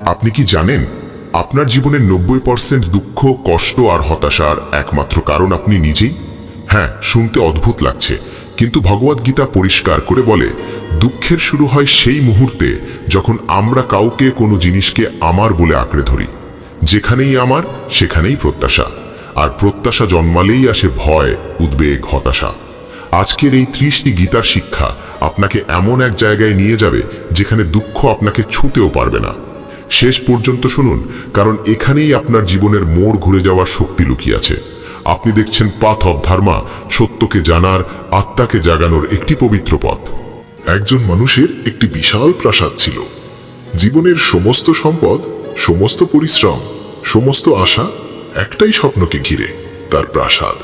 আপনি কি জানেন? আপনার জীবনের নব্বই পার্সেন্ট দুঃখ, কষ্ট আর হতাশার একমাত্র কারণ আপনি নিজেই? হ্যাঁ শুনতে অদ্ভুত লাগছে, কিন্তু ভগবদ্গীতা পরিষ্কার করে বলে, দুঃখের শুরু হয় সেই মুহূর্তে যখন আমরা কাউকে কোনো জিনিসকে আমার বলে আঁকড়ে ধরি। যেখানেই আমার, সেখানেই প্রত্যাশা। আর প্রত্যাশা জন্মালেই আসে ভয়, উদ্বেগ, হতাশা। আজকের এই ত্রিশটি গীতার শিক্ষা আপনাকে এমন এক জায়গায় নিয়ে যাবে যেখানে দুঃখ আপনাকে ছুতেও পারবে না। শেষ পর্যন্ত শুনুন, কারণ এখানেই আপনার জীবনের মোড় ঘুরে যাওয়ার শক্তি লুকিয়ে আছে। আপনি দেখছেন পাথ অব ধর্মা, সত্যকে জানার, আত্মাকে জাগানোর একটি পবিত্র পথ। একজন মানুষের একটি বিশাল প্রাসাদ ছিল। জীবনের সমস্ত সম্পদ, সমস্ত পরিশ্রম, সমস্ত আশা, একটাই স্বপ্নকে ঘিরে তার প্রাসাদ।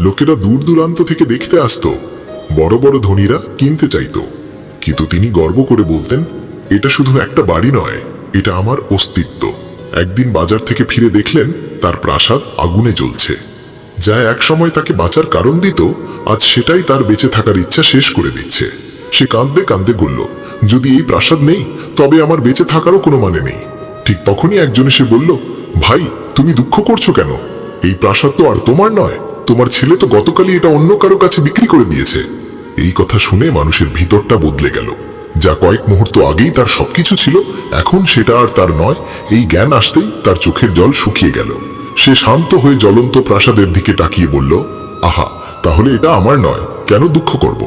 লোকেরা দূর দূরান্ত থেকে দেখতে আসত, বড় বড় ধনীরা কিনতে চাইত। কিন্তু তিনি গর্ব করে বলতেন, এটা শুধু একটা বাড়ি নয় এটা আমার অস্তিত্ব। একদিন বাজার থেকে ফিরে দেখলেন, তার প্রাসাদ আগুনে জ্বলছে। যা একসময় তাকে বাঁচার কারণ দিত, আজ সেটাই তার বেঁচে থাকার ইচ্ছা শেষ করে দিচ্ছে। সে কাঁদতে কাঁদতে বলল, যদি এই প্রাসাদ নেই, তবে আমার বেঁচে থাকারও কোনো মানে নেই। ঠিক তখনই একজন এসে বলল, ভাই, তুমি দুঃখ করছ কেন? এই প্রাসাদ তো আর তোমার নয়। তোমার ছেলে তো গতকালই এটা অন্য কারও কাছে বিক্রি করে দিয়েছে। এই কথা শুনে মানুষের ভিতরটা বদলে গেল। যা কয়েক মুহূর্ত আগেই তার সবকিছু ছিল, এখন সেটা আর তার নয়। এই জ্ঞান আসতেই তার চোখের জল শুকিয়ে গেল। সে শান্ত হয়ে জ্বলন্ত প্রাসাদের দিকে তাকিয়ে বলল, আহা, তাহলে এটা আমার নয়, কেন দুঃখ করব?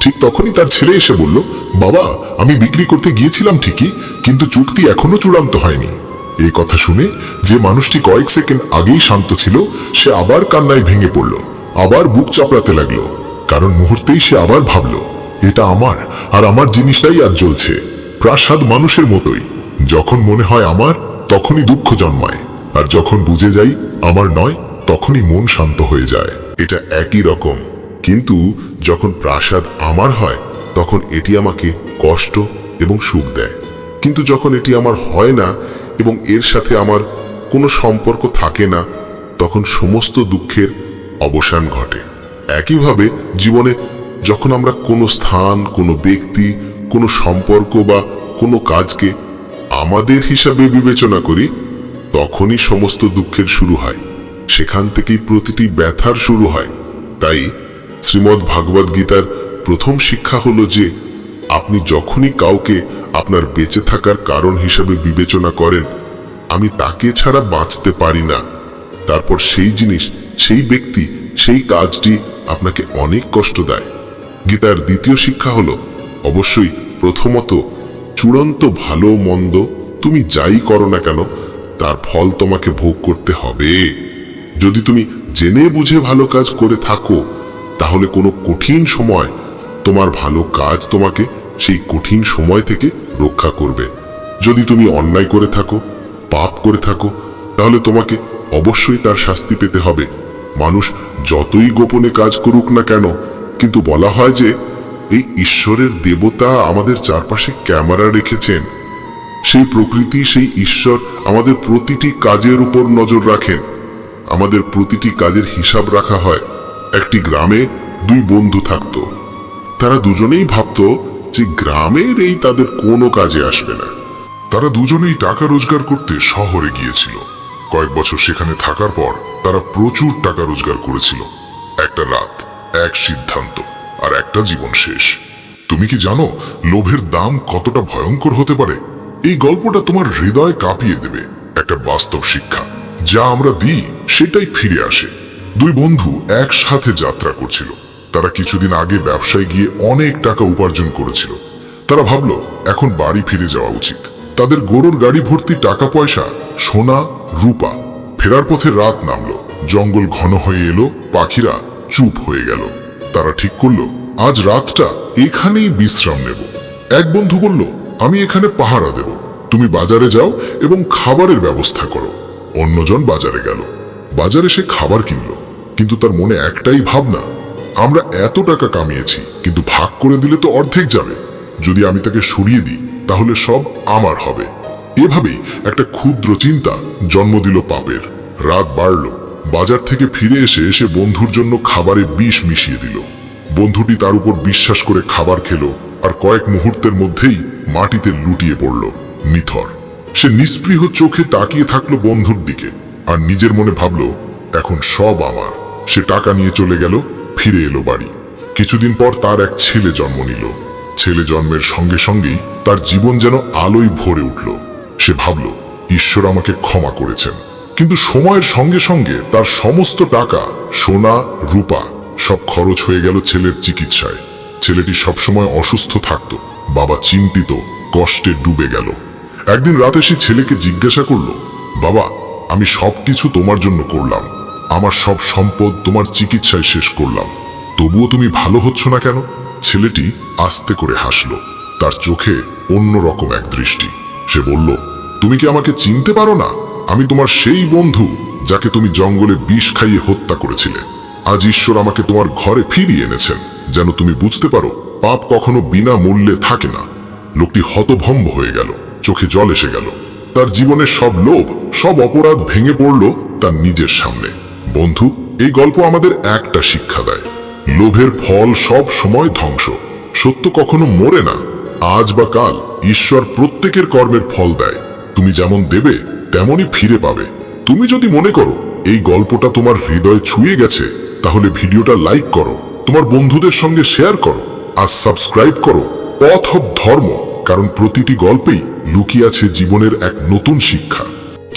ঠিক তখনই তার ছেলে এসে বলল, বাবা, আমি বিক্রি করতে গিয়েছিলাম ঠিকই, কিন্তু চুক্তি এখনও চূড়ান্ত হয়নি। এই কথা শুনে যে মানুষটি কয়েক সেকেন্ড আগেই শান্ত ছিল, সে আবার কান্নায় ভেঙে পড়ল, আবার বুক চাপড়াতে লাগল, কারণ মুহূর্তেই সে আবার ভাবল এটা আমার আর আমার জিনিসটাই আজ জ্বলছে। প্রাসাদ মানুষের মতোই। যখন মনে হয় আমার, তখনই দুঃখ জন্মায়। আর যখন বুঝে যাই আমার নয়, তখনই মন শান্ত হয়ে যায়। এটা একই রকম। কিন্তু যখন প্রাসাদ আমার হয়, তখন এটি আমাকে কষ্ট এবং সুখ দেয়। কিন্তু যখন এটি আমার হয় না এবং এর সাথে আমার কোনো সম্পর্ক থাকে না, তখন সমস্ত দুঃখের অবসান ঘটে। একইভাবে জীবনে যখন আমরা কোনো স্থান, কোনো ব্যক্তি, কোনো সম্পর্ক বা কোনো কাজকে আমাদের হিসাবে বিবেচনা করি, তখনই সমস্ত দুঃখের শুরু হয়। সেখান থেকেই প্রতিটি ব্যথার শুরু হয়। তাই শ্রীমদ্ ভাগবত গীতার প্রথম শিক্ষা হলো যে, আপনি যখনই কাউকে আপনার বেঁচে থাকার কারণ হিসাবে বিবেচনা করেন, আমি তাকে ছাড়া বাঁচতে পারি না। তারপর সেই জিনিস, সেই ব্যক্তি, সেই কাজটি আপনাকে অনেক কষ্ট দেয়। গীতার দ্বিতীয় শিক্ষা হলো, অবশ্যই প্রথমত চূড়ান্ত ভালো মন্দ তুমি যাই করো না কেন, তার ফল তোমাকে ভোগ করতে হবে। যদি তুমি জেনে বুঝে ভালো কাজ করে থাকো, তাহলে কোনো কঠিন সময় তোমার ভালো কাজ তোমাকে সেই কঠিন সময় থেকে রক্ষা করবে। যদি তুমি অন্যায় করে থাকো, পাপ করে থাকো, তাহলে তোমাকে অবশ্যই তার শাস্তি পেতে হবে। মানুষ যতই গোপনে কাজ করুক না কেন কিন্তু বলা হয় যে, এই ঈশ্বরের দেবতা আমাদের চারপাশে ক্যামেরা রেখেছেন। সেই প্রকৃতি, সেই ঈশ্বর আমাদের প্রতিটি কাজের উপর নজর রাখেন। আমাদের প্রতিটি কাজের হিসাব রাখা হয়। একটি গ্রামে দুই বন্ধু থাকতো। তারা দুজনেই ভাবতো যে গ্রামের এই তাদের কোনো কাজে আসবে না। তারা দুজনেই টাকা রোজগার করতে শহরে গিয়েছিল। কয়েক বছর সেখানে থাকার পর তারা প্রচুর টাকা রোজগার করেছিল। একটা রাত এক সিদ্ধান্ত, আর একটা জীবন শেষ। তুমি কি জানো লোভের দাম কতটা ভয়ঙ্কর হতে পারে? এই গল্পটা তোমার হৃদয় কাঁপিয়ে দেবে একটা বাস্তব শিক্ষা। যা আমরা দিই, সেটাই ফিরে আসে। দুই বন্ধু একসাথে যাত্রা করছিল। তারা কিছুদিন আগে ব্যবসায় গিয়ে অনেক টাকা উপার্জন করেছিল। তারা ভাবলো, এখন বাড়ি ফিরে যাওয়া উচিত। তাদের গরুর গাড়ি ভর্তি টাকা পয়সা সোনা, রূপা। ফেরার পথে রাত নামলো। জঙ্গল ঘন হয়ে এলো, পাখিরা চুপ হয়ে গেল। তারা ঠিক করল, আজ রাতটা এখানেই বিশ্রাম নেব। এক বন্ধু বলল, আমি এখানে পাহারা দেব। তুমি বাজারে যাও এবং খাবারের ব্যবস্থা করো। অন্যজন বাজারে গেল। বাজারে সে খাবার কিনলো, কিন্তু তার মনে একটাই ভাবনা, আমরা এত টাকা কামিয়েছি, কিন্তু ভাগ করে দিলে তো অর্ধেক যাবে। যদি আমি তাকে সরিয়ে দিই, তাহলে সব আমার হবে। এভাবেই একটা ক্ষুদ্র চিন্তা জন্ম দিল পাপের। রাত বাড়ল বাজার থেকে ফিরে এসে সে বন্ধুর জন্য খাবারে বিষ মিশিয়ে দিল। বন্ধুটি তার উপর বিশ্বাস করে খাবার খেলো আর কয়েক মুহূর্তের মধ্যেই মাটিতে লুটিয়ে পড়ল, নিথর। সে নিস্পৃহ চোখে তাকিয়ে থাকল বন্ধুর দিকে আর নিজের মনে ভাবলো, এখন সব আমার। সে টাকা নিয়ে চলে গেল, ফিরে এলো বাড়ি। কিছুদিন পর তার এক ছেলে জন্ম নিল। ছেলে জন্মের সঙ্গে সঙ্গেই তার জীবন যেন আলোয় ভরে উঠল। সে ভাবল, ঈশ্বর আমাকে ক্ষমা করেছেন। কিন্তু সময়ের সঙ্গে সঙ্গে তার সমস্ত টাকা, সোনা, রূপা, সব খরচ হয়ে গেল ছেলের চিকিৎসায়। ছেলেটি সবসময় অসুস্থ থাকত, বাবা চিন্তিত, কষ্টে ডুবে গেল। একদিন রাতে সে ছেলেকে জিজ্ঞাসা করল, বাবা, আমি সবকিছু তোমার জন্য করলাম। আমার সব সম্পদ তোমার চিকিৎসায় শেষ করলাম। তবুও তুমি ভালো হচ্ছ না কেন? ছেলেটি আস্তে করে হাসলো। তার চোখে অন্য রকম এক দৃষ্টি। সে বলল, তুমি কি আমাকে চিনতে পারো না? আমি তোমার সেই বন্ধু যাকে তুমি জঙ্গলে বিষ খাইয়ে হত্যা করেছিলে। আজ ঈশ্বর আমাকে তোমার ঘরে ফিরিয়ে এনেছেন। যেন তুমি বুঝতে পারো, পাপ কখনো বিনা মূল্যে থাকে না। লোকটি হতভম্ব হয়ে গেল, চোখে জল এসে গেল। তার জীবনের সব লোভ, সব অপরাধ ভেঙে পড়ল তার নিজের সামনে। বন্ধু, এই গল্প আমাদের একটা শিক্ষা দেয়। লোভের ফল সব সময় ধ্বংস। সত্য কখনো মরে না। আজ বা কাল ঈশ্বর প্রত্যেকের কর্মের ফল দেয়। তুমি যেমন দেবে তেমনই ফিরে পাবে। তুমি যদি মনে করো, এই গল্পটা তোমার হৃদয়ে ছুঁয়ে গেছে, তাহলে ভিডিওটা লাইক করো, তোমার বন্ধুদের সঙ্গে শেয়ার করো, আর সাবস্ক্রাইব করো, পথ অফ ধর্ম, কারণ প্রতিটি গল্পেই লুকিয়ে আছে জীবনের এক নতুন শিক্ষা।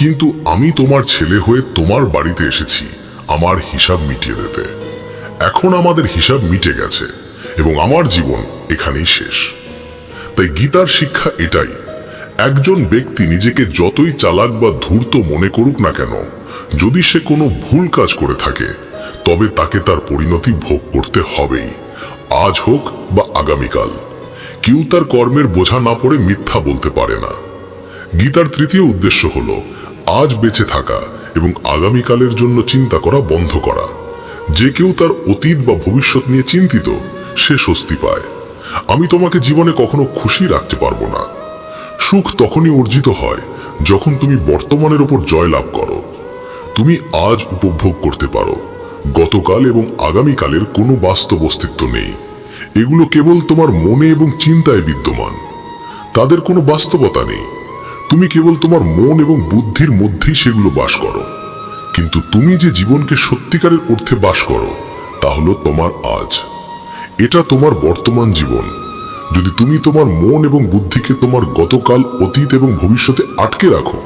কিন্তু আমি তোমার ছেলে হয়ে তোমার বাড়িতে এসেছি, আমার হিসাব মিটিয়ে দিতে। এখন আমাদের হিসাব মিটে গেছে, এবং আমার জীবন এখানেই শেষ। তাই গীতার শিক্ষা এটাই একজন ব্যক্তি নিজেকে যতই চালাক বা ধূর্ত মনে করুক না কেন, যদি সে কোনো ভুল কাজ করে থাকে, তবে তাকে তার পরিণতি ভোগ করতে হবেই, আজ হোক বা আগামীকাল। কেউ তার কর্মের বোঝা না পড়ে মিথ্যা বলতে পারে না। গীতার তৃতীয় উদ্দেশ্য হল, আজ বেঁচে থাকা এবং আগামীকালের জন্য চিন্তা করা বন্ধ করা। যে কেউ তার অতীত বা ভবিষ্যৎ নিয়ে চিন্তিত, সে স্বস্তি পায়। আমি তোমাকে জীবনে কখনো খুশি রাখতে পারব না। সুখ তখনই অর্জিত হয়, যখন তুমি বর্তমানের ওপর জয় লাভ করো। তুমি আজ উপভোগ করতে পারো। গতকাল এবং আগামীকালের কোনো বাস্তব অস্তিত্ব নেই। এগুলো কেবল তোমার মনে এবং চিন্তায় বিদ্যমান। তাদের কোনো বাস্তবতা নেই। তুমি কেবল তোমার মন এবং বুদ্ধির মধ্যেই সেগুলো বাস করো। কিন্তু তুমি যে জীবনকে সত্যিকারের অর্থে বাস করো, তা হলো তোমার আজ। এটা তোমার বর্তমান জীবন। যদি তুমি তোমার মন এবং বুদ্ধিকে তোমার গতকাল, অতীত এবং ভবিষ্যতে আটকে রাখো,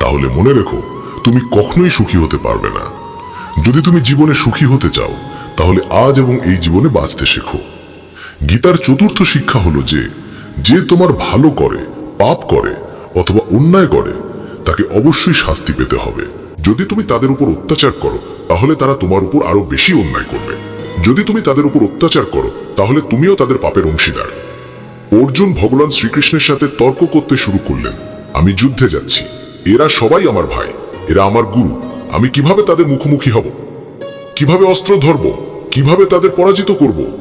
তাহলে মনে রেখো, তুমি কখনোই সুখী হতে পারবে না। যদি তুমি জীবনে সুখী হতে চাও, তাহলে আজ এবং এই জীবনে বাঁচতে শেখো। গীতার চতুর্থ শিক্ষা হলো যে যে তোমার ভালো করে, পাপ করে অথবা অন্যায় করে, তাকে অবশ্যই শাস্তি পেতে হবে। যদি তুমি তাদের উপর অত্যাচার করো, তাহলে তারা তোমার উপর আরও বেশি অন্যায় করবে। যদি তুমি তাদের উপর অত্যাচার করো, তাহলে তুমিও তাদের পাপের অংশীদার। অর্জুন ভগবান শ্রীকৃষ্ণের সাথে তর্ক করতে শুরু করলেন। আমি যুদ্ধে যাচ্ছি। এরা সবাই আমার ভাই। এরা আমার গুরু। আমি কীভাবে তাদের মুখোমুখি হব? কীভাবে অস্ত্র ধরব? কীভাবে তাদের পরাজিত করব?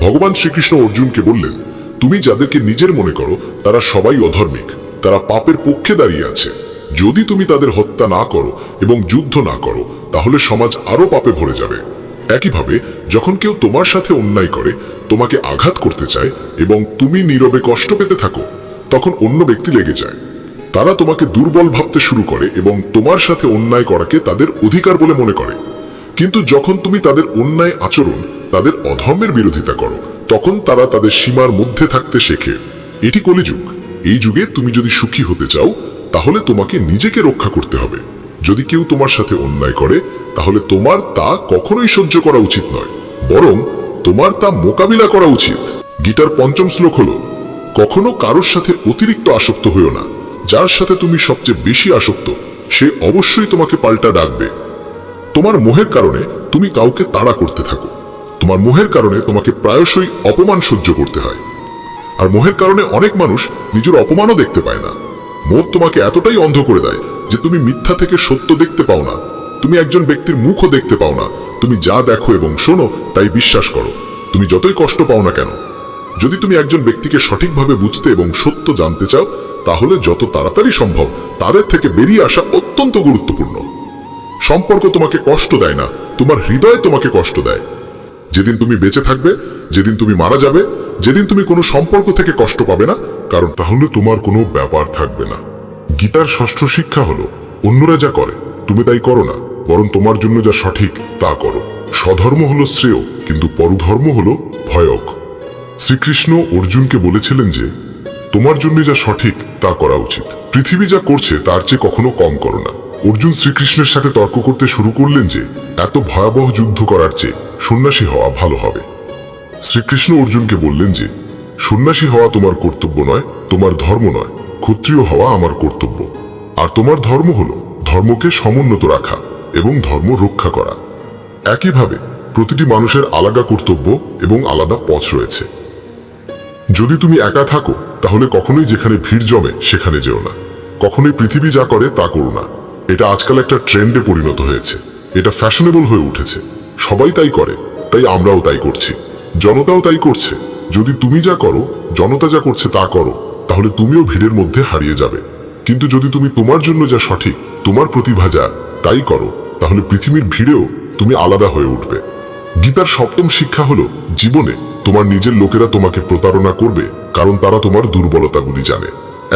ভগবান শ্রীকৃষ্ণ অর্জুনকে বললেন, তুমি যাদেরকে নিজের মনে করো, তারা সবাই অধর্মিক। তারা পাপের পক্ষে দাঁড়িয়ে আছে। যদি তুমি তাদের হত্যা না করো এবং যুদ্ধ না করো, তাহলে সমাজ আরও পাপে ভরে যাবে। একইভাবে, যখন কেউ তোমার সাথে অন্যায় করে, তোমাকে আঘাত করতে চায় এবং তুমি নীরবে কষ্ট পেতে থাকো, তখন অন্য ব্যক্তি লেগে যায়। তারা তোমাকে দুর্বল ভাবতে শুরু করে এবং তোমার সাথে অন্যায় করাকে তাদের অধিকার বলে মনে করে। কিন্তু যখন তুমি তাদের অন্যায় আচরণ, তাদের অধর্মের বিরোধিতা করো, তখন তারা তাদের সীমার মধ্যে থাকতে শেখে। এটি কলিযুগ। এই যুগে তুমি যদি সুখী হতে চাও, তাহলে তোমাকে নিজেকে রক্ষা করতে হবে। যদি কেউ তোমার সাথে অন্যায় করে, তাহলে তোমার তা কখনোই সহ্য করা উচিত নয়, বরং তোমার তা মোকাবিলা করা উচিত। গীতার পঞ্চম শ্লোক হল, কখনো কারোর সাথে অতিরিক্ত আসক্ত হইও না। যার সাথে তুমি সবচেয়ে বেশি আসক্ত, সে অবশ্যই তোমাকে পাল্টা ডাকবে। তোমার মোহের কারণে তুমি কাউকে তাড়া করতে থাকো। তোমার মোহের কারণে তোমাকে প্রায়শই অপমান সহ্য করতে হয়। আর মোহের কারণে অনেক মানুষ নিজের অপমানও দেখতে পায় না। মোহ তোমাকে এতটাই অন্ধ করে দেয় যে তুমি মিথ্যা থেকে সত্য দেখতে পাও না। তুমি একজন ব্যক্তির মুখও দেখতে পাও না। তুমি যা দেখো এবং শোনো, তাই বিশ্বাস করো। তুমি যতই কষ্ট পাও না কেন। যদি তুমি একজন ব্যক্তিকে সঠিকভাবে বুঝতে এবং সত্য জানতে চাও, তাহলে যত তাড়াতাড়ি সম্ভব তাদের থেকে বেরিয়ে আসা অত্যন্ত গুরুত্বপূর্ণ। সম্পর্ক তোমাকে কষ্ট দেয় না, তোমার হৃদয় তোমাকে কষ্ট দেয়। যেদিন তুমি বেঁচে থাকবে, যেদিন তুমি মারা যাবে, যেদিন তুমি কোনো সম্পর্ক থেকে কষ্ট পাবে না, কারণ তাহলে তোমার কোনো ব্যাপার থাকবে না। গীতার ষষ্ঠ শিক্ষা হলো, অন্যরা যা করে, তুমি তাই করো না, বরং তোমার জন্য যা সঠিক, তা করো। স্বধর্ম হলো শ্রেয়, কিন্তু পরধর্ম হলো ভয়ক। শ্রীকৃষ্ণ অর্জুনকে বলেছিলেন যে, তোমার জন্য যা সঠিক, তা করা উচিত। পৃথিবী যা করছে, তার চেয়ে কখনো কম করো না। অর্জুন শ্রীকৃষ্ণের সাথে তর্ক করতে শুরু করলেন যে, এত ভয়াবহ যুদ্ধ করার চেয়ে সন্ন্যাসী হওয়া ভালো হবে। শ্রীকৃষ্ণ অর্জুনকে বললেন যে, সন্ন্যাসী হওয়া তোমার কর্তব্য নয়, তোমার ধর্ম নয়। ক্ষত্রিয় হওয়া আমার কর্তব্য। আর তোমার ধর্ম হলো ধর্মকে সমুন্নত রাখা এবং ধর্ম রক্ষা করা। একইভাবে প্রতিটি মানুষের আলাদা কর্তব্য এবং আলাদা পথ রয়েছে। যদি তুমি একা থাকো, তাহলে কখনোই যেখানে ভিড় জমে সেখানে যেও না। কখনোই পৃথিবী যা করে তা করো না। এটা আজকাল একটা ট্রেন্ডে পরিণত হয়েছে। এটা ফ্যাশনেবল হয়ে উঠেছে। সবাই তাই করে, তাই আমরাও তাই করছি। জনতাও তাই করছে। যদি তুমি যা করো, জনতা যা করছে তা করো। তাহলে তুমিও ভিড়ের মধ্যে হারিয়ে যাবে। কিন্তু যদি তুমি তোমার জন্য যা সঠিক, তোমার প্রতিভা যা, তাই করো। তাহলে পৃথিবীর ভিড়েও তুমি আলাদা হয়ে উঠবে। গীতার সপ্তম শিক্ষা হলো, জীবনে তোমার নিজের লোকেরা তোমাকে প্রতারণা করবে, কারণ তারা তোমার দুর্বলতাগুলি জানে।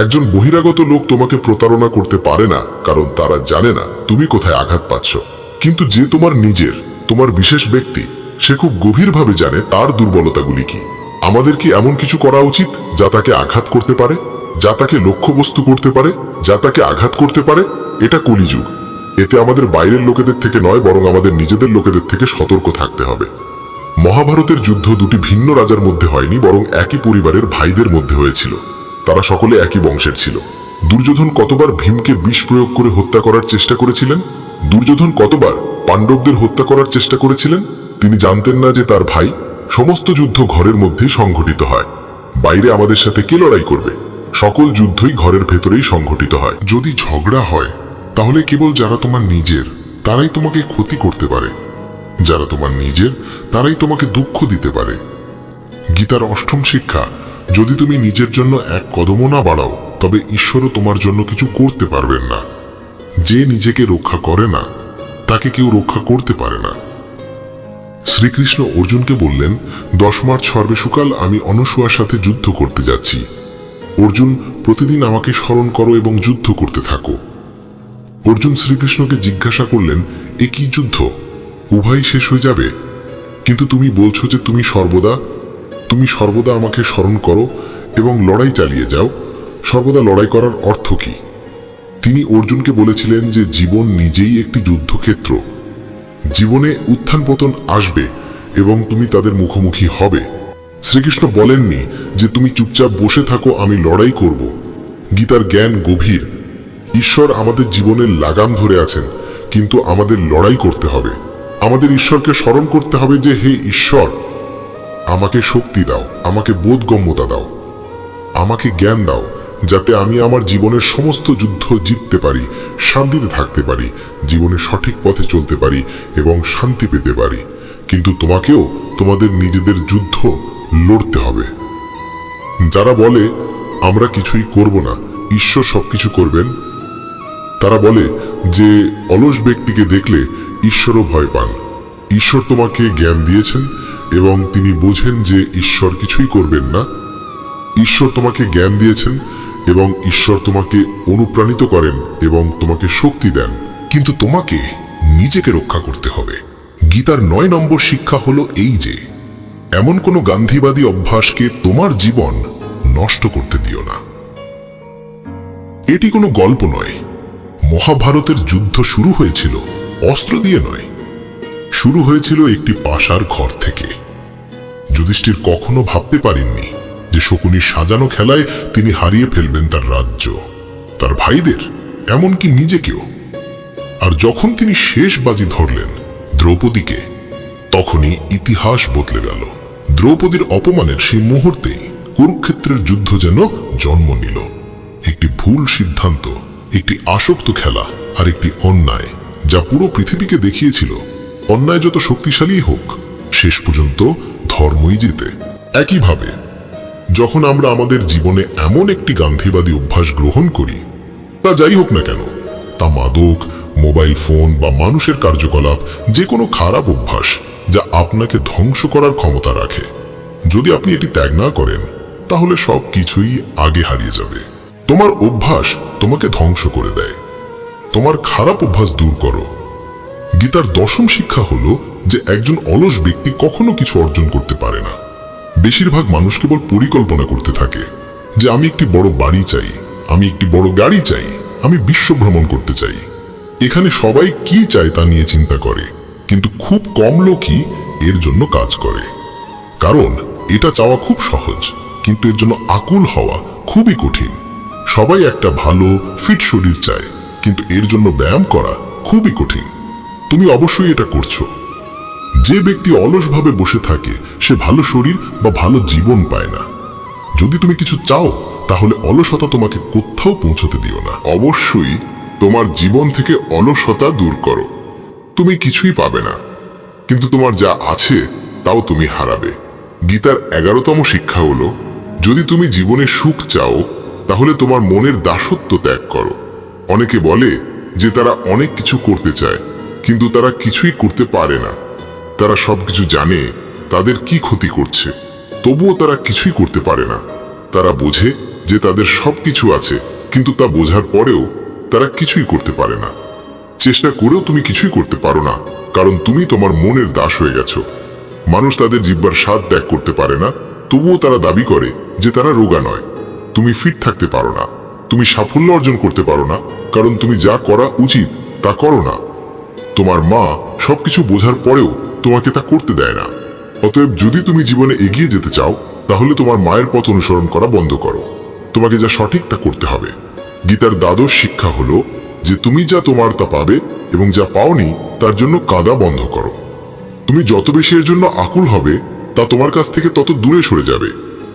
একজন বহিরাগত লোক তোমাকে প্রতারণা করতে পারে না, কারণ তারা জানে না তুমি কোথায় আঘাত পাচ্ছ। কিন্তু যে তোমার নিজের, তোমার বিশেষ ব্যক্তি, সে খুব গভীরভাবে জানে তার দুর্বলতাগুলি কি। আমাদের কি এমন কিছু করা উচিত যা তাকে আঘাত করতে পারে, যা তাকে লক্ষ্যবস্তু করতে পারে, যা তাকে আঘাত করতে পারে? এটা কলিযুগ। এতে আমাদের বাইরের লোকেদের থেকে নয়, বরং আমাদের নিজেদের লোকেদের থেকে সতর্ক থাকতে হবে। মহাভারতের যুদ্ধ দুটি ভিন্ন রাজার মধ্যে হয়নি, বরং একই পরিবারের ভাইদের মধ্যে হয়েছিল। তারা সকলে একই বংশের ছিল। দুর্যোধন কতবার ভীমকে বিষ প্রয়োগ করে হত্যা করার চেষ্টা করেছিলেন? দুর্যোধন কতবার পাণ্ডবদের হত্যা করার চেষ্টা করেছিলেন? তিনি জানতেন না যে তার ভাই সমস্ত যুদ্ধ ঘরের মধ্যেই সংঘটিত হয়। বাইরে আমাদের সাথে কে লড়াই করবে? সকল যুদ্ধই ঘরের ভেতরেই সংঘটিত হয়। যদি ঝগড়া হয়, তাহলে কেবল যারা তোমার নিজের, তারাই তোমাকে ক্ষতি করতে পারে। যারা তোমার নিজের, তারাই তোমাকে দুঃখ দিতে পারে। গীতার অষ্টম শিক্ষা, যদি তুমি নিজের জন্য এক কদমও না বাড়াও, তবে ঈশ্বরও তোমার জন্য কিছু করতে পারবেন না। যে নিজেকে রক্ষা করে না, তাকে কেউ রক্ষা করতে পারে না। শ্রীকৃষ্ণ অর্জুনকে বললেন, দশ মার্চ সর্বেসুকাল আমি অনসুয়ার সাথে যুদ্ধ করতে যাচ্ছি। অর্জুন, প্রতিদিন আমাকে স্মরণ করো এবং যুদ্ধ করতে থাকো। অর্জুন শ্রীকৃষ্ণকে জিজ্ঞাসা করলেন, এ কি যুদ্ধ? উভয় শেষ হয়ে যাবে? কিন্তু তুমি বলছো যে তুমি সর্বদা তুমি সর্বদা আমাকে স্মরণ করো এবং লড়াই চালিয়ে যাও। সর্বদা লড়াই করার অর্থ কি? তিনি অর্জুনকে বলেছিলেন যে জীবন নিজেই একটি যুদ্ধক্ষেত্র। জীবনে উত্থান পতন আসবে এবং তুমি তাদের মুখোমুখি হবে। শ্রীকৃষ্ণ বলেননি যে তুমি চুপচাপ বসে থাকো, আমি লড়াই করব। গীতার জ্ঞান গভীর। ঈশ্বর আমাদের জীবনের লাগাম ধরে আছেন, কিন্তু আমাদের লড়াই করতে হবে। আমাদের ঈশ্বরকে স্মরণ করতে হবে যে, হে ঈশ্বর, আমাকে শক্তি দাও, আমাকে বোধগম্যতা দাও, আমাকে জ্ঞান দাও। যাতে আমি আমার জীবনের সমস্ত যুদ্ধ জিততে পারি, শান্তিতে থাকতে পারি, জীবনে সঠিক পথে চলতে পারি এবং শান্তি পেতে পারি। কিন্তু তোমাকেও তোমাদের নিজেদের যুদ্ধ লড়তে হবে। যারা বলে, আমরা কিছুই করব না, ঈশ্বর সবকিছু করবেন, তারা বলে যে, অলস ব্যক্তিকে দেখলে ঈশ্বরও ভয় পান। ঈশ্বর তোমাকে জ্ঞান দিয়েছেন এবং তিনি বোঝেন যে ঈশ্বর কিছুই করবেন না। ঈশ্বর তোমাকে জ্ঞান দিয়েছেন এবং ঈশ্বর তোমাকে অনুপ্রাণিত করেন এবং তোমাকে শক্তি দেন। কিন্তু তোমাকে নিজেকে রক্ষা করতে হবে। গীতার নয় নম্বর শিক্ষা হলো এই যে, এমন কোনো গান্ধীবাদী অভ্যাসকে তোমার জীবন নষ্ট করতে দিও না। এটি কোনো গল্প নয়। মহাভারতের যুদ্ধ শুরু হয়েছিল, অস্ত্র দিয়ে নয়। শুরু হয়েছিল একটি পাশার ঘর থেকে। যুধিষ্ঠির কখনো ভাবতে পারেননি যে শকুনির সাজানো খেলায় তিনি হারিয়ে ফেলবেন তার রাজ্য, তার ভাইদের, এমনকি নিজেকেও। আর যখন তিনি শেষ বাজি ধরলেন দ্রৌপদীকে, তখনই ইতিহাস বদলে গেল। দ্রৌপদীর অপমানের সেই মুহূর্তেই কুরুক্ষেত্রের যুদ্ধ যেন জন্ম নিল। একটি ভুল সিদ্ধান্ত, একটি আসক্ত খেলা আর একটি অন্যায় যা পুরো পৃথিবীকে দেখিয়েছিল। অন্যায় যত শক্তিশালী হোক, শেষ পর্যন্ত ধর্মই জিতে। একইভাবে যখন আমরা আমাদের জীবনে এমন একটি গান্ধীবাদী অভ্যাস গ্রহণ করি, তা যাই হোক না কেন, তা মাদক, মোবাইল ফোন বা মানুষের কার্যকলাপ যে কোনো খারাপ অভ্যাস যা আপনাকে ধ্বংস করার ক্ষমতা রাখে। যদি আপনি এটি ত্যাগ না করেন, তাহলে সব কিছুই আগে হারিয়ে যাবে। তোমার অভ্যাস তোমাকে ধ্বংস করে দেয়। তোমার খারাপ অভ্যাস দূর করো। গীতার দশম শিক্ষা হলো যে একজন অলস ব্যক্তি কখনো কিছু অর্জন করতে পারে না। বেশিরভাগ মানুষ কেবল পরিকল্পনা করতে থাকে যে আমি একটি বড় বাড়ি চাই, আমি একটি বড় গাড়ি চাই, আমি বিশ্ব ভ্রমণ করতে চাই। এখানে সবাই কি চায় তা নিয়ে চিন্তা করে, কিন্তু খুব কম লোকই এর জন্য কাজ করে। কারণ এটা চাওয়া খুব সহজ, কিন্তু এর জন্য আকুল হওয়া খুবই কঠিন। সবাই একটা ভালো ফিট শরীর চায়, কিন্তু এর জন্য ব্যায়াম করা খুবই কঠিন। তুমি অবশ্যই এটা করছ। যে ব্যক্তি অলসভাবে বসে থাকে, সে ভালো শরীর বা ভালো জীবন পায় না। যদি তুমি কিছু চাও, তাহলে অলসতা তোমাকে কোথাও পৌঁছতে দিও না। অবশ্যই তোমার জীবন থেকে অলসতা দূর করো। তুমি কিছুই পাবে না। কিন্তু তোমার যা আছে, তাও তুমি হারাবে। গীতার এগারোতম শিক্ষা হলো, যদি তুমি জীবনে সুখ চাও, তাহলে তোমার মনের দাসত্ব ত্যাগ করো। অনেকে বলে যে তারা অনেক কিছু করতে চায়, কিন্তু তারা কিছুই করতে পারে না। তারা সবকিছু জানে, তাদের কি ক্ষতি করছে। তবুও তারা কিছুই করতে পারে না। তারা বোঝে যে তাদের সবকিছু আছে, কিন্তু তা বোঝার পরেও তারা কিছুই করতে পারে না। চেষ্টা করেও তুমি কিছুই করতে পারো না, কারণ তুমি তোমার মনের দাস হয়ে গেছো। মানুষ তাদের জিব্বার স্বাদ ত্যাগ করতে পারে না, তবুও তারা দাবি করে যে তারা রোগা নয়। তুমি ফিট থাকতে পারো না, তুমি সাফল্য অর্জন করতে পারো না, কারণ তুমি যা করা উচিত তা করো না। তোমার মা সবকিছু বোঝার পরেও তোমাকে তা করতে দেয় না। অতএব যদি তুমি জীবনে এগিয়ে যেতে চাও, তাহলে তোমার মায়ের পথ অনুসরণ করা বন্ধ করো। তোমাকে যা সঠিক তা করতে হবে। গীতার দ্বাদশ শিক্ষা হলো যে তুমি যা তোমার তা পাবে এবং যা পাওনি, তার জন্য কাঁদা বন্ধ করো। তুমি যত বেশি এর জন্য আকুল হবে, তা তোমার কাছ থেকে তত দূরে সরে যাবে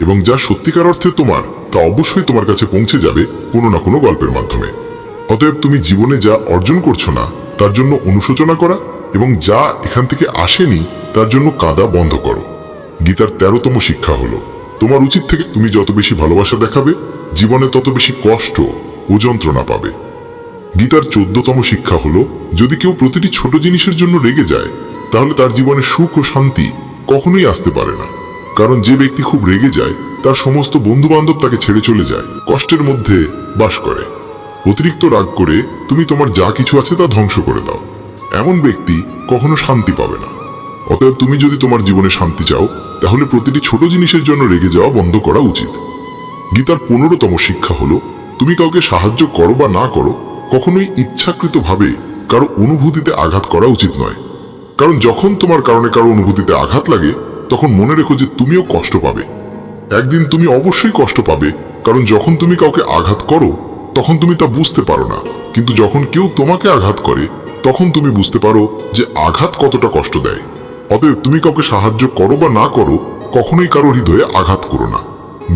এবং যা সত্যিকার অর্থে তোমার, তা অবশ্যই তোমার কাছে পৌঁছে যাবে কোনো না কোনো গল্পের মাধ্যমে। অতএব তুমি জীবনে যা অর্জন করছ না, তার জন্য অনুশোচনা করা এবং যা এখান থেকে আসেনি, তার জন্য কাঁদা বন্ধ করো। গীতার তেরোতম শিক্ষা হলো, তোমার উচিত থেকে তুমি যত বেশি ভালোবাসা দেখাবে, জীবনে তত বেশি কষ্ট ও যন্ত্রণা পাবে। গীতার চোদ্দতম শিক্ষা হলো, যদি কেউ প্রতিটি ছোট জিনিসের জন্য রেগে যায়, তাহলে তার জীবনে সুখ ও শান্তি কখনোই আসতে পারে না। কারণ যে ব্যক্তি খুব রেগে যায়, তার সমস্ত বন্ধু বান্ধব তাকে ছেড়ে চলে যায়, কষ্টের মধ্যে বাস করে। অতিরিক্ত রাগ করে তুমি তোমার যা কিছু আছে তা ধ্বংস করে দাও। এমন ব্যক্তি কখনো শান্তি পাবে না। অতএব তুমি যদি তোমার জীবনে শান্তি চাও, তাহলে প্রতিটি ছোট জিনিসের জন্য রেগে যাওয়া বন্ধ করা উচিত। গীতার পনেরোতম শিক্ষা হলো, তুমি কাউকে সাহায্য করো বা না করো, কখনোই ইচ্ছাকৃতভাবে কারও অনুভূতিতে আঘাত করা উচিত নয়। কারণ যখন তোমার কারণে কারও অনুভূতিতে আঘাত লাগে, তখন মনে রেখো যে তুমিও কষ্ট পাবে। একদিন তুমি অবশ্যই কষ্ট পাবে, কারণ যখন তুমি কাউকে আঘাত করো তখন তুমি তা বুঝতে পারো না। কিন্তু যখন কেউ তোমাকে আঘাত করে, তখন তুমি বুঝতে পারো যে আঘাত কতটা কষ্ট দেয়। অতএব তুমি কাউকে সাহায্য করো বা না করো, কখনোই কারও হৃদয়ে আঘাত করো না।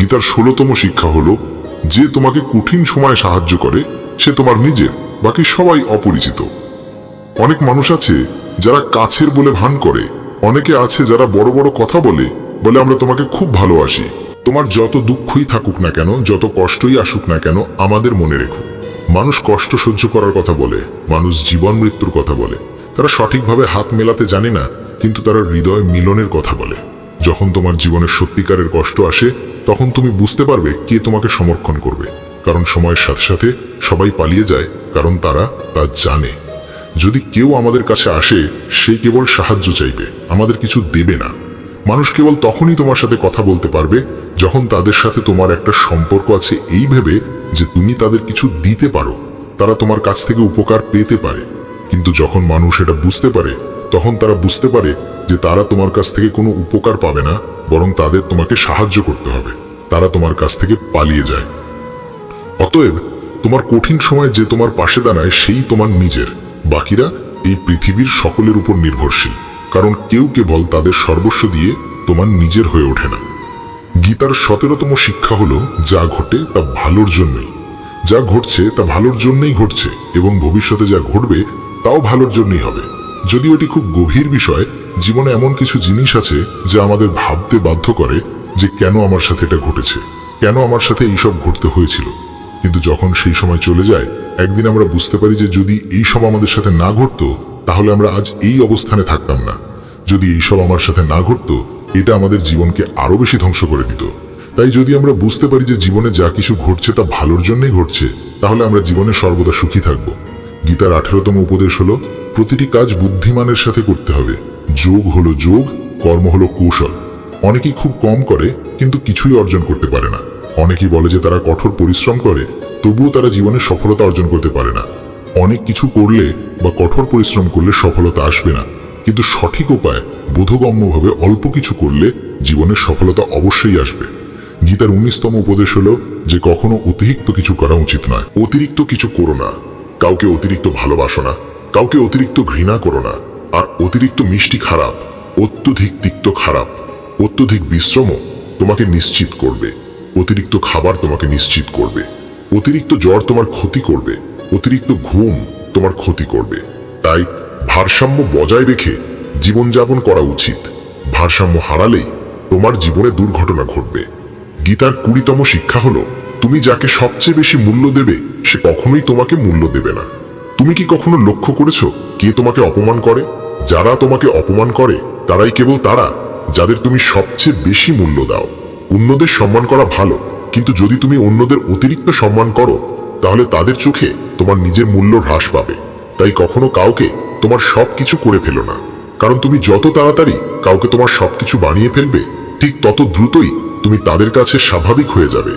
গীতার ষোলতম শিক্ষা হলো, যে তোমাকে কঠিন সময়ে সাহায্য করে, সে তোমার নিজের, বাকি সবাই অপরিচিত। অনেক মানুষ আছে যারা কাছের বলে ভান করে, অনেকে আছে যারা বড় বড় কথা বলে বলে আমরা তোমাকে খুব ভালোবাসি। তোমার যত দুঃখই থাকুক না কেন, যত কষ্টই আসুক না কেন, আমাদের মনে রেখো। মানুষ কষ্ট সহ্য করার কথা বলে, মানুষ জীবন মৃত্যুর কথা বলে। তারা সঠিকভাবে হাত মেলাতে জানে না, কিন্তু তারা হৃদয় মিলনের কথা বলে। যখন তোমার জীবনের সত্যিকারের কষ্ট আসে, তখন তুমি বুঝতে পারবে কে তোমাকে সমর্থন করবে। কারণ সময়ের সাথে সাথে সবাই পালিয়ে যায়, কারণ তারা তা জানে। যদি কেউ আমাদের কাছে আসে, সে কেবল সাহায্য চাইবে, আমাদের কিছু দেবে না। মানুষ কেবল তখনই তোমার সাথে কথা বলতে পারবে যখন তাদের সাথে তোমার একটা সম্পর্ক আছে এই ভেবে যে তুমি তাদের কিছু দিতে পারো, তারা তোমার কাছ থেকে উপকার পেতে পারে। কিন্তু যখন মানুষ এটা বুঝতে পারে, তখন তারা বুঝতে পারে যে তারা তোমার কাছ থেকে কোনো উপকার পাবে না, বরং তাদের তোমাকে সাহায্য করতে হবে। তারা তোমার কাছ থেকে পালিয়ে যায়। অতএব, তোমার কঠিন সময় যে তোমার পাশে দাঁড়ায়, সেই তোমার নিজের। বাকিরা এই পৃথিবীর সকলের উপর নির্ভরশীল, কারণ কেউ কেবল তাদের সর্বস্ব দিয়ে তোমার নিজের হয়ে ওঠে না। গীতার সতেরোতম শিক্ষা হলো, যা ঘটে তা ভালোর জন্যই। যা ঘটছে তা ভালোর জন্যই ঘটছে, এবং ভবিষ্যতে যা ঘটবে তাও ভালোর জন্যই হবে। যদিও এটি খুব গভীর বিষয়, জীবনে এমন কিছু জিনিস আছে যা আমাদের ভাবতে বাধ্য করে যে কেন আমার সাথে এটা ঘটেছে, কেন আমার সাথে এইসব ঘটতে হয়েছিল। কিন্তু যখন সেই সময় চলে যায়, একদিন আমরা বুঝতে পারি যে যদি এই সব আমাদের সাথে না ঘটতো, তাহলে আমরা আজ এই অবস্থানে থাকতাম না। যদি এইসব আমার সাথে না ঘটতো এটা আমাদের জীবনকে আরও বেশি ধ্বংস করে দিত। তাই যদি আমরা বুঝতে পারি যে জীবনে যা কিছু ঘটছে তা ভালোর জন্যই ঘটছে, তাহলে আমরা জীবনে সর্বদা সুখী থাকব। গীতার আঠেরোতম উপদেশ হলো, প্রতিটি কাজ বুদ্ধিমানের সাথে করতে হবে। যোগ হলো যোগ, কর্ম হলো কৌশল। অনেকেই খুব কম করে, কিন্তু কিছুই অর্জন করতে পারে না। অনেকেই বলে যে তারা কঠোর পরিশ্রম করে, তবুও তারা জীবনে সফলতা অর্জন করতে পারে না। অনেক কিছু করলে বা কঠোর পরিশ্রম করলে সফলতা আসবে না। কিন্তু সঠিক উপায় বোধগম্যভাবে অল্প কিছু করলে জীবনের সফলতা অবশ্যই আসবে। গীতার উনিশতম উপদেশ হলো যে কখনো অতিরিক্ত কিছু করা উচিত নয়। অতিরিক্ত কিছু করো না। কাউকে অতিরিক্ত ভালোবাসো না। কাউকে অতিরিক্ত ঘৃণা করো না। আর অতিরিক্ত মিষ্টি খারাপ, অত্যধিক তিক্ত খারাপ, অত্যধিক বিশ্রমও তোমাকে নিশ্চিত করবে। অতিরিক্ত খাবার তোমাকে নিশ্চিত করবে। অতিরিক্ত জ্বর তোমার ক্ষতি করবে। অতিরিক্ত ঘুম তোমার ক্ষতি করবে। তাই ভারসাম্য বজায় রেখে জীবনযাপন করা উচিত। ভারসাম্য হারালেই তোমার জীবনে দুর্ঘটনা ঘটবে। গীতার কুড়িতম শিক্ষা হলো, তুমি যাকে সবচেয়ে বেশি মূল্য দেবে, সে কখনোই তোমাকে মূল্য দেবে না। তুমি কি কখনো লক্ষ্য করেছ, কে তোমাকে অপমান করে? যারা তোমাকে অপমান করে, তারাই কেবল তারা, যাদের তুমি সবচেয়ে বেশি মূল্য দাও। অন্যদের সম্মান করা ভালো, কিন্তু যদি তুমি অন্যদের অতিরিক্ত সম্মান করো, তাহলে তাদের চোখে তোমার নিজের মূল্য হ্রাস পাবে। তাই কখনো কাউকে তোমার সব কিছু করে ফেলো না। কারণ তুমি যত তাড়াতাড়ি কাউকে তোমার সবকিছু বানিয়ে ফেলবে, ঠিক তত দ্রুতই তুমি তাদের কাছে স্বাভাবিক হয়ে যাবে।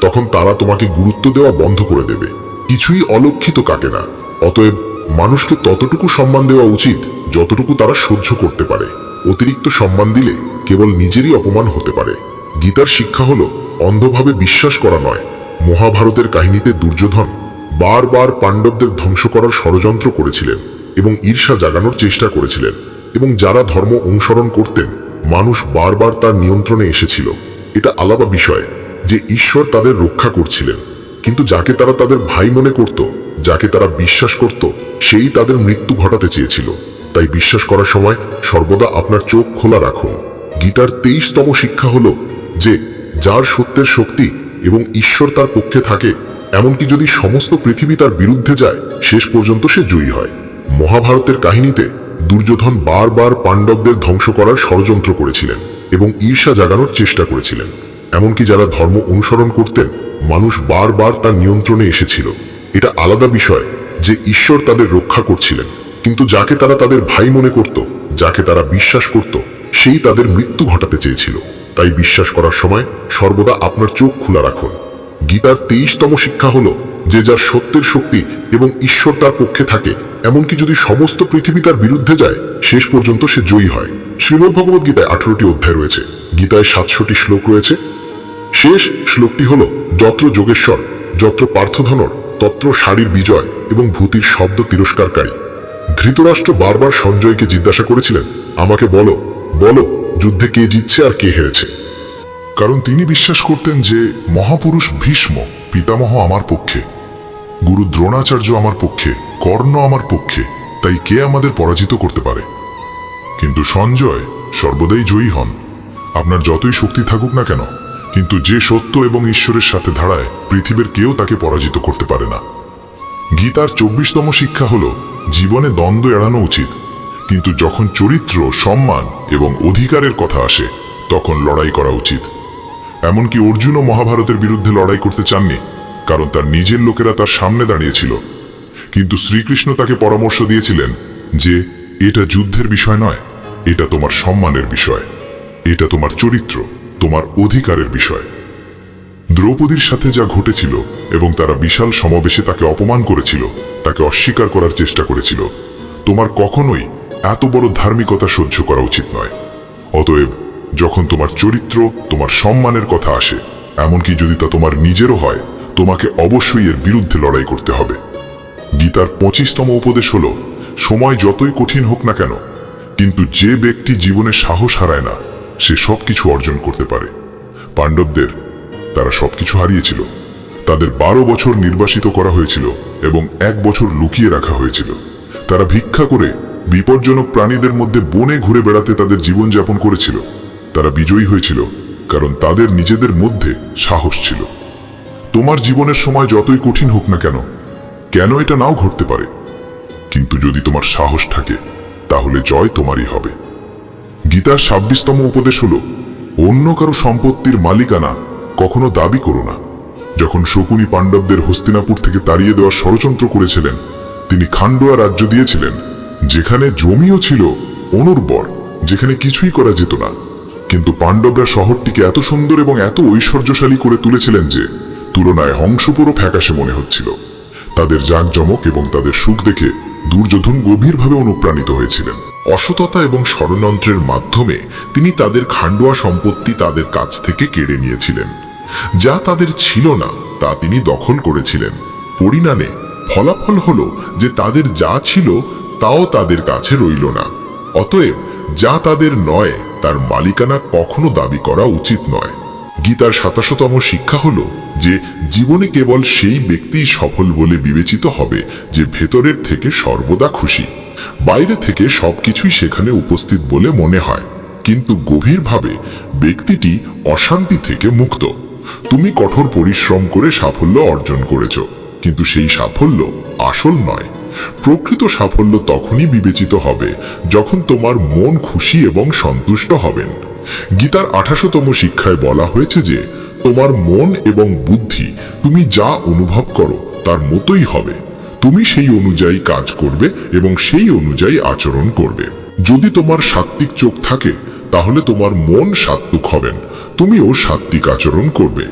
তখন তারা তোমাকে গুরুত্ব দেওয়া বন্ধ করে দেবে। কিছুই অলক্ষিত কাটে না। অতএব মানুষকে ততটুকু সম্মান দেওয়া উচিত যতটুকু তারা সহ্য করতে পারে। অতিরিক্ত সম্মান দিলে কেবল নিজেরই অপমান হতে পারে। গীতার শিক্ষা হলো, অন্ধভাবে বিশ্বাস করা নয়। মহাভারতের কাহিনীতে দুর্যোধন বারবার পাণ্ডবদের ধ্বংস করার ষড়যন্ত্র করেছিলেন। এবং ঈর্ষা জাগানোর চেষ্টা করেছিলেন। এবং যারা ধর্ম অনুসরণ করতেন, মানুষ বারবার তার নিয়ন্ত্রণে এসেছিল। এটা আলাদা বিষয় যে ঈশ্বর তাদের রক্ষা করছিলেন। কিন্তু যাকে তারা তাদের ভাই মনে করত, যাকে তারা বিশ্বাস করত, সেই তাদের মৃত্যু ঘটাতে চেয়েছিল। তাই বিশ্বাস করার সময় সর্বদা আপনার চোখ খোলা রাখুন। গীতার তেইশতম শিক্ষা হল যে, যার সত্যের শক্তি এবং ঈশ্বর তার পক্ষে থাকে, এমনকি যদি সমস্ত পৃথিবী তার বিরুদ্ধে যায়, শেষ পর্যন্ত সে জয়ী হয়। মহাভারতের কাহিনীতে দুর্যোধন বারবার পাণ্ডবদের ধ্বংস করার ষড়যন্ত্র করেছিলেন এবং ঈর্ষা জাগানোর চেষ্টা করেছিলেন। এমনকি যারা ধর্ম অনুসরণ করতেন, মানুষ বারবার তার নিয়ন্ত্রণে এসেছিল। এটা আলাদা বিষয় যে ঈশ্বর তাদের রক্ষা করছিলেন, কিন্তু যাকে তারা তাদের ভাই মনে করত, যাকে তারা বিশ্বাস করত, সেই তাদের মৃত্যু ঘটাতে চেয়েছিল। তাই বিশ্বাস করার সময় সর্বদা আপনার চোখ খোলা রাখুন। গীতার তেইশতম শিক্ষা হলো যে যার সত্যের শক্তি এবং ঈশ্বর তার পক্ষে থাকে এমনকি যদি সমস্ত পৃথিবী তার বিরুদ্ধে যায়, শেষ পর্যন্ত সে জয়ী হয়। শ্রীমদ ভগবত গীতায় আঠারোটি অধ্যায় রয়েছে। গীতায় সাতশোটি শ্লোক রয়েছে। শেষ শ্লোকটি হল, যত্র যোগেশ্বর, যত্র পার্থধনর, তত্র শাড়ির বিজয় এবং ভূতির শব্দ তিরস্কারকারী। ধৃতরাষ্ট্র বারবার সঞ্জয়কে জিজ্ঞাসা করেছিলেন, আমাকে বলো বলো, যুদ্ধে কে জিতছে আর কে হেরেছে? কারণ তিনি বিশ্বাস করতেন যে, মহাপুরুষ ভীষ্ম, পিতামহ আমার পক্ষে। গুরু দ্রোণাচার্য আমার পক্ষে, কর্ণ আমার পক্ষে, তাই কে আমাদের পরাজিত করতে পারে? কিন্তু সঞ্জয় সর্বদাই জয়ী হন। আপনার যতই শক্তি থাকুক না কেন, কিন্তু যে সত্য এবং ঈশ্বরের সাথে ধারায় পৃথিবীর কেউ তাকে পরাজিত করতে পারে না। গীতার চব্বিশতম শিক্ষা হল, জীবনে দ্বন্দ্ব এড়ানো উচিত। কিন্তু যখন চরিত্র, সম্মান এবং অধিকারের কথা আসে, তখন লড়াই করা উচিত। এমনকি অর্জুনও মহাভারতের বিরুদ্ধে লড়াই করতে চাননি। কারণ তার নিজের লোকেরা তার সামনে দাঁড়িয়েছিল। কিন্তু শ্রীকৃষ্ণ তাকে পরামর্শ দিয়েছিলেন যে, এটা যুদ্ধের বিষয় নয়, এটা তোমার সম্মানের বিষয়, এটা তোমার চরিত্র, তোমার অধিকারের বিষয়। দ্রৌপদীর সাথে যা ঘটেছিল এবং তারা বিশাল সমাবেশে তাকে অপমান করেছিল, তাকে অস্বীকার করার চেষ্টা করেছিল, তোমার কখনোই এত বড় ধার্মিকতা সহ্য করা উচিত নয়। অতএব, যখন তোমার চরিত্র, তোমার সম্মানের কথা আসে, এমনকি যদি তা তোমার নিজেরও হয় তোমাকে অবশ্যই এর বিরুদ্ধে লড়াই করতে হবে। গীতার পঁচিশতম উপদেশ হল, সময় যতই কঠিন হোক না কেন, কিন্তু যে ব্যক্তি জীবনে সাহস হারায় না, সে সব কিছু অর্জন করতে পারে। পাণ্ডবদের তারা সবকিছু হারিয়েছিল। তাদের বারো বছর নির্বাসিত করা হয়েছিল এবং এক বছর লুকিয়ে রাখা হয়েছিল। তারা ভিক্ষা করে বিপজ্জনক প্রাণীদের মধ্যে বনে ঘুরে বেড়াতে তাদের জীবনযাপন করেছিল। তারা বিজয়ী হয়েছিল, কারণ তাদের নিজেদের মধ্যে সাহস ছিল। তোমার জীবনের সময় যতই কঠিন হোক না কেন কেন এটা নাও ঘটতে পারে? কিন্তু যদি তোমার সাহস থাকে, তাহলে জয় তোমারই হবে। গীতার ছাব্বিশতম উপদেশ হল, অন্য কারও সম্পত্তির মালিকানা কখনো দাবি করো না। যখন শকুনি পাণ্ডবদের হস্তিনাপুর থেকে তাড়িয়ে দেওয়ার ষড়যন্ত্র করেছিলেন, তিনি খান্ডোয়া রাজ্য দিয়েছিলেন, যেখানে জমিও ছিল অনুর্বর, যেখানে কিছুই করা যেত না। কিন্তু পাণ্ডবরা শহরটিকে এত সুন্দর এবং এত ঐশ্বর্যশালী করে তুলেছিলেন যে তুলনায় হংসপুরও ফ্যাকাশে মনে হচ্ছিল। তাদের জাঁকজমক এবং তাদের সুখ দেখে দুর্যোধন গভীরভাবে অনুপ্রাণিত হয়েছিলেন। অসততা এবং ষড়যন্ত্রের মাধ্যমে তিনি তাদের খান্ডোয়া সম্পত্তি তাদের কাছ থেকে কেড়ে নিয়েছিলেন। যা তাদের ছিল না, তা তিনি দখল করেছিলেন। পরিণামে ফলাফল হল যে তাদের যা ছিল, তাও তাদের কাছে রইল না। অতএব যা তাদের নয়, তার মালিকানা কখনো দাবি করা উচিত নয়। গীতার সাতাশতম শিক্ষা হল যে জীবনে কেবল সেই ব্যক্তিই সফল বলে বিবেচিত হবে যে ভেতরের থেকে সর্বদা খুশি। বাইরে থেকে সবকিছুই সেখানে উপস্থিত বলে মনে হয়। কিন্তু গভীরভাবে ব্যক্তিটি অশান্তি থেকে মুক্ত। তুমি কঠোর পরিশ্রম করে সাফল্য অর্জন করেছ, কিন্তু সেই সাফল্য আসল নয়। প্রকৃত সাফল্য তখনই বিবেচিত হবে যখন তোমার মন খুশি এবং সন্তুষ্ট হবেন। গীতার আঠাশোতম শিক্ষায় বলা হয়েছে যে, তোমার মন এবং বুদ্ধি তুমি যা অনুভব করো তার মতোই হবে। তুমি সেই অনুযায়ী কাজ করবে এবং সেই অনুযায়ী আচরণ করবে। যদি তোমার সাত্বিক চোখ থাকে, তাহলে তোমার মন সাত্বিক হবেন। তুমিও সাত্বিক আচরণ করবে।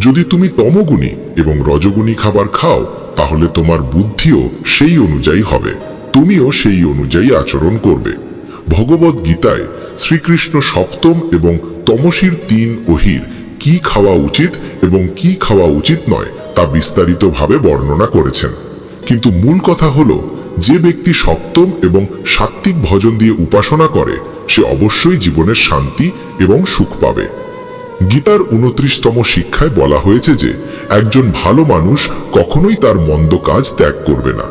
যদি তুমি তমগুণী এবং রজগুণী খাবার খাও, তাহলে তোমার বুদ্ধিও সেই অনুযায়ী হবে। তুমিও সেই অনুযায়ী আচরণ করবে। ভগবত গীতায় শ্রীকৃষ্ণ সপ্তম এবং তমসির তিন ওহির কি খাওয়া উচিত এবং কি খাওয়া উচিত নয়, তা বিস্তারিতভাবে বর্ণনা করেছেন। কিন্তু মূল কথা হলো, যে ব্যক্তি সপ্তম এবং সাত্বিক ভজন দিয়ে উপাসনা করে, সে অবশ্যই জীবনের শান্তি এবং সুখ পাবে। গীতার উনত্রিশতম শিক্ষায় বলা হয়েছে যে, একজন ভালো মানুষ কখনোই তার মন্দ কাজ ত্যাগ করবে না।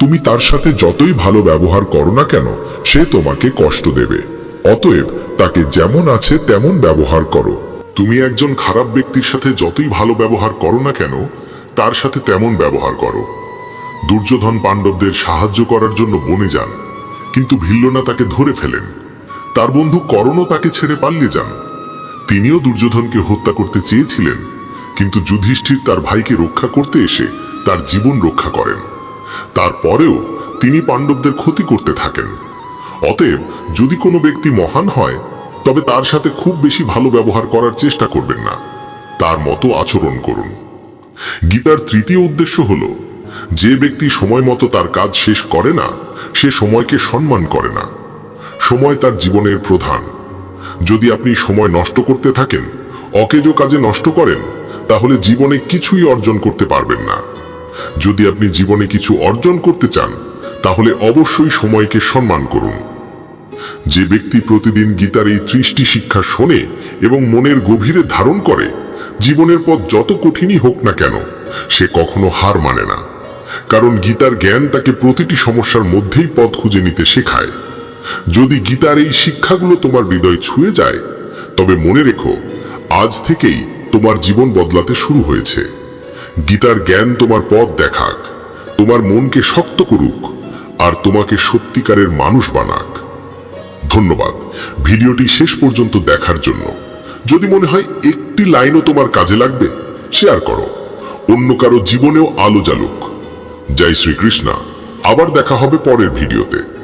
তুমি তার সাথে যতই ভালো ব্যবহার করো না কেন, সে তোমাকে কষ্ট দেবে। অতএব তাকে যেমন আছে তেমন ব্যবহার করো। তুমি একজন খারাপ ব্যক্তির সাথে যতই ভালো ব্যবহার করো না কেন, তার সাথে তেমন ব্যবহার করো। দুর্যোধন পাণ্ডবদের সাহায্য করার জন্য বনে যান, কিন্তু ভিল্লনা তাকে ধরে ফেলেন। তার বন্ধু করণও তাকে ছেড়ে পাল্লে যান। তিনিও দুর্যোধনকে হত্যা করতে চেয়েছিলেন, কিন্তু যুধিষ্ঠির তার ভাইকে রক্ষা করতে এসে তার জীবন রক্ষা করেন। তারপরেও তিনি পাণ্ডবদের ক্ষতি করতে থাকেন। অতএব, যদি কোনো ব্যক্তি মহান হয়, তবে তার সাথে খুব বেশি ভালো ব্যবহার করার চেষ্টা করবেন না। তার মতো আচরণ করুন। গীতার তৃতীয় উদ্দেশ্য হল, যে ব্যক্তি সময় মতো তার কাজ শেষ করে না, সে সময়কে সম্মান করে না। সময় তার জীবনের প্রধান। যদি আপনি সময় নষ্ট করতে থাকেন, অকেজো কাজে নষ্ট করেন, তাহলে জীবনে কিছুই অর্জন করতে পারবেন না। যদি আপনি জীবনে কিছু অর্জন করতে চান তাহলে অবশ্যই সময়কে সম্মান করুন। যে ব্যক্তি প্রতিদিন গীতার এই ত্রিশটি শিক্ষা শোনে এবং মনের গভীরে ধারণ করে, জীবনের পথ যত কঠিনই হোক না কেন, সে কখনো হার মানে না। কারণ গীতার জ্ঞান তাকে প্রতিটি সমস্যার মধ্যেই পথ খুঁজে নিতে শেখায়। যদি গীতার এই শিক্ষাগুলো তোমার হৃদয় ছুঁয়ে যায়, তবে মনে রেখো, আজ থেকেই তোমার জীবন বদলাতে শুরু হয়েছে। গীতার জ্ঞান তোমার পথ দেখাক, তোমার মনকে শক্ত করুক। আর তোমাকে সত্যিকারের মানুষ বানাক। ধন্যবাদ। ভিডিওটি শেষ পর্যন্ত দেখার জন্য। যদি মনে হয় একটি লাইনও তোমার কাজে লাগবে, শেয়ার করো। অন্য কারও জীবনেও আলো জ্বালুক। জয় শ্রীকৃষ্ণা। আবার দেখা হবে পরের ভিডিওতে।